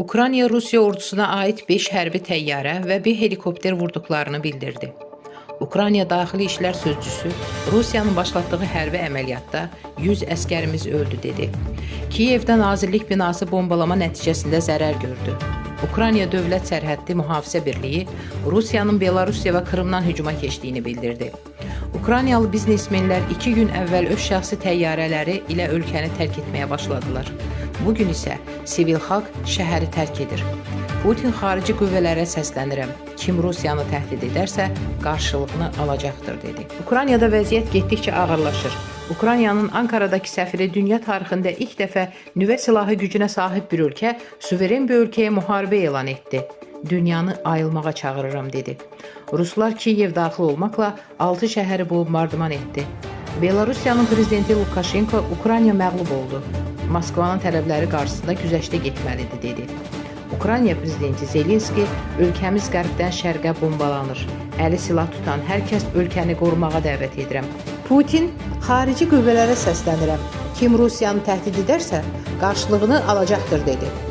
Ukrayna Rusiya ordusuna ait 5 hərbi təyyarə və bir helikopter vurduqlarını bildirdi. Ukrayna Daxili İşlər sözçüsü Rusiyanın başlatdığı hərbi əməliyyatda 100 əskərimiz öldü dedi. Kiyevdə nazirlik binası bombalama nəticəsində zərər gördü. Ukrayna Dövlət Sərhəddi Mühafizə Birliyi Rusiyanın Belarusiya və Krımdan hücuma keçdiyini bildirdi. Ukraynalı biznesmenlər 2 gün əvvəl öz şəxsi təyyarələri ilə ölkəni tərk etməyə başladılar. Bu gün isə sivil xalq şəhəri tərk edir. Putin xarici qüvvələrə səslənirəm. Kim Rusiyanı təhdid edərsə, qarşılığını alacaqdır dedi. Ukraynada vəziyyət getdikcə ağırlaşır. Ukraynanın Ankaradakı səfiri dünya tarixində ilk dəfə nüvə silahı gücünə sahib bir ölkə suveren bir ölkəyə müharibə elan etdi. Dünyanı ayılmağa çağırıram dedi. Ruslar Kiyev daxil olmaqla 6 şəhəri bombardıman etdi. Belarusiyanın prezidenti Lukashenko Ukrayna məğlub oldu. Moskvanın tələbləri qarşısında güzəştə getməlidir dedi. Ukrayna prezidenti Zelenski ölkəmiz qərbdən şərqə bombalanır. Əli silah tutan hər kəs ölkəni qorumağa dəvət edirəm. Putin xarici qüvvələrə səslənirəm. Kim Rusiyanı təhdid edərsə, qarşılığını alacaqdır dedi.